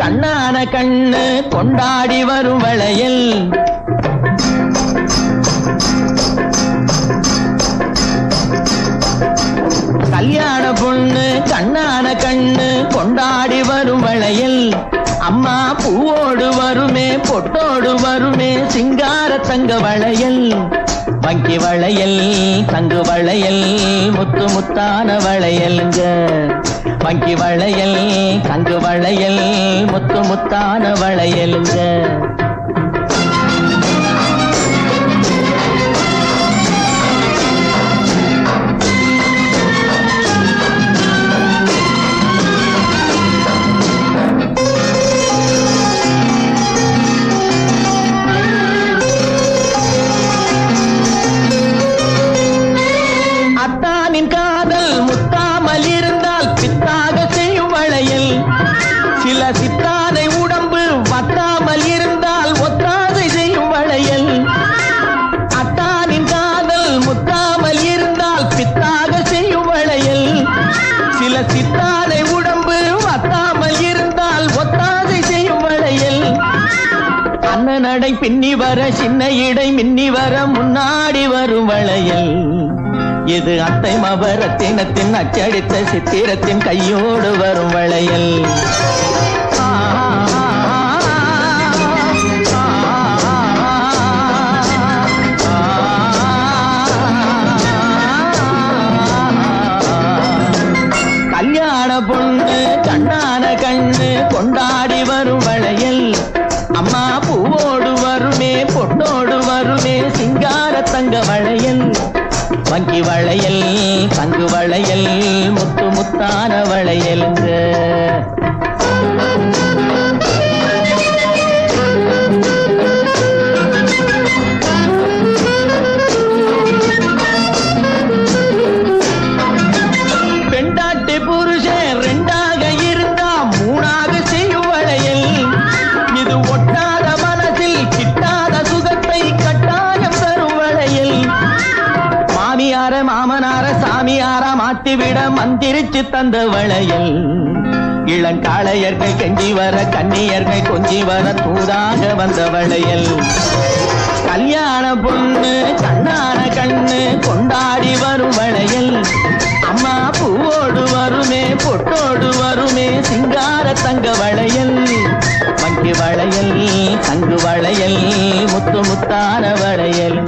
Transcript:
கண்ணு கொண்டாடி வரும் வளையல். கல்யாண பொண்ணு கண்ணான கண்ணு கொண்டாடி வரும் வளையல். அம்மா பூவோடு வருமே பொட்டோடு வருமே சிங்கார தங்க வளையல். வங்கி வளையல் தங்கு வளையல். முத்து முத்தான வளையலுங்க வங்கி வளையல் கங்கு வளையல் முத்து முத்தான வளையலுங்க பித்தாக செய்யும் வளையல். சில சித்தானை உடம்பு வத்தாமல் இருந்தால் ஒத்தாதை செய்யும் வளையல். அண்ணன் நடை பின்னி வர சின்ன இடை மின்னி வர முன்னாடி வரும் வளையல். இது அத்தை மபரத்தினத்தின் அச்சடித்த சித்திரத்தின் கையோடு வரும் வளையல். பொண்ணு கண்ணான கண்ணு கொண்டாடி வரும் வளையல். அம்மா பூவோடு வருமே பொண்ணோடு வருமே சிங்கார தங்க வளையல். வங்கி வளையல் தங்கு வளையல் முத்து முத்தான வளையல். சாமியார மாட்டிவிட மந்திரிச்சு தந்த வளையல்? இளங்காளையர்கள் கெஞ்சி வர கன்னியர்கள் கொஞ்சி வர தூதாக வந்த வளையல். கல்யாண பொண்ணு கண்ணான கண்ணு கொண்டாடி வரும் வளையல். அம்மா பூவோடு வருமே பொட்டோடு வருமே சிங்கார தங்க வளையல். வங்கி வளையல் தங்கு வளையல் முத்து முத்தான வளையல்.